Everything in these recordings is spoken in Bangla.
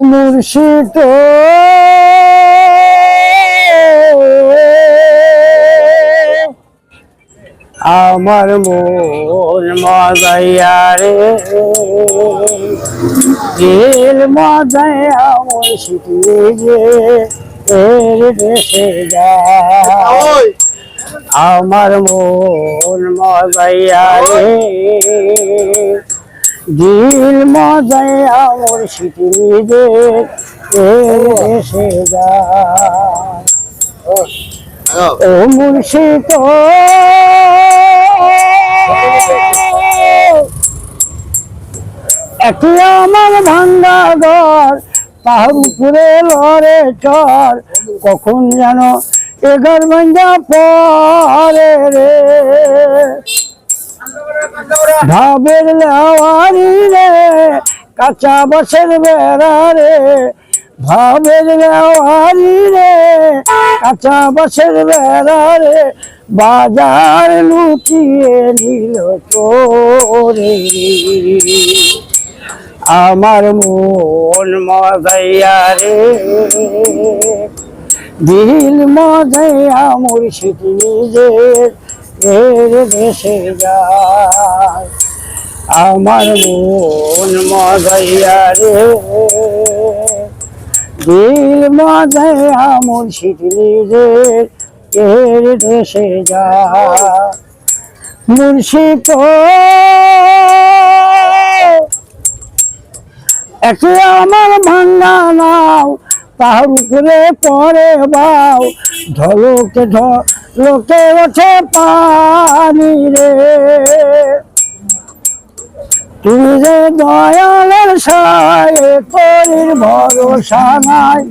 মুর্শিদ। আমার মন মজাইয়া রে। দিল মজাইয়া মুর্শিদ এর দেশে যায় আমার মন মজাইয়া রে। দিল মজায় আমার যায়। ও মুর্শিদ। একটি আমার ভাঙ্গা ঘর তাহার উপরে লড়ে চর, কখন যেন এগার ভাঙ্গা পরে রে। ভাবের লেওয়ারি রে, কাঁচা বসের বেড়া রে। ভাবের লেওয়ারি রে, কাঁচা বসের বেড়া রে। বাজার লুকিয়ে নিল তোরে আমার মন মজাইয়া রে, দিল মজাইয়া মুর্শিদ নিজের। এর দেশে যায়। আমার মন মজাইয়া রে। দিল মজাইয়া মুর্শিদ নিজের, এর দেশে যায়। মুর্শিদ। একে আমার ভাঙ্গা নাও, তাহার উপরে পরে বাও। ঢলকে ঢলকে ওঠে পানি রে। তুমি যে দয়ালের সায় তোর ভরসা নাই।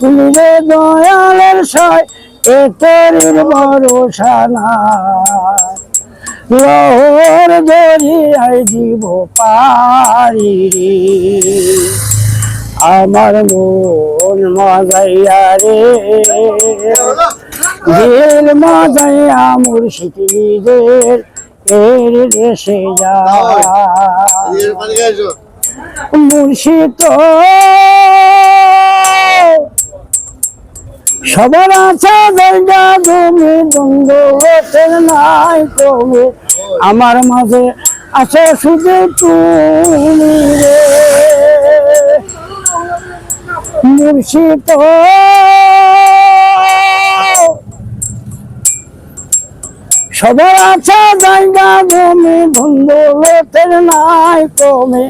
তুমি যে দয়ালের সায়, এ তোর ভরসা নাই। লহর দরিয়ায় দিব পারি আমার মন মজাইয়া রে। দিল মজাইয়া মুর্শিদ নিজের এর দেশে যায়। মুর্শিদ সবার আছে জায়গা জমি দ্বন্দ্ব হতেন নাই কমে আমার মাঝে আছে শুধু তুমি রে। মুর্শিদ সবার আছে জায়গা জমি ধন্দ লোকের নাই কমে।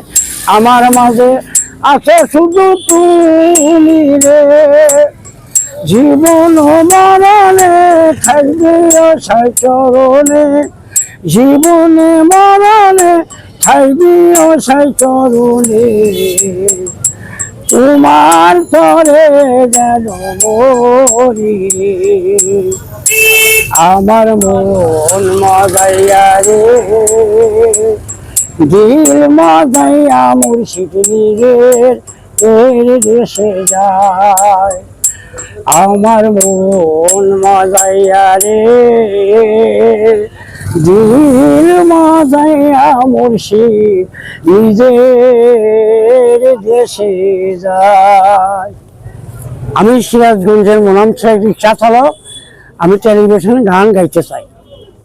আমার মাঝে আছে শুধু তুমি রে। জীবন মরণে থাকবে আশায় চরণে। জীবনে মরণে থাকবি আশায় চরণে। তোমার তরে যেন মরি রে। আমার মন মজাইয়া রে। দিল মজাইয়া মুর্শিদ নিজের এর দেশে যায়। আমার মন মজাইয়া রে। দিল মজাইয়া মুর্শিদ নিজের দেশে যায়। আমি সিরাজগঞ্জের মোনাম সাহেব রিক্সা চালক। আমি টেলিভিশনে গান গাইতে চাই।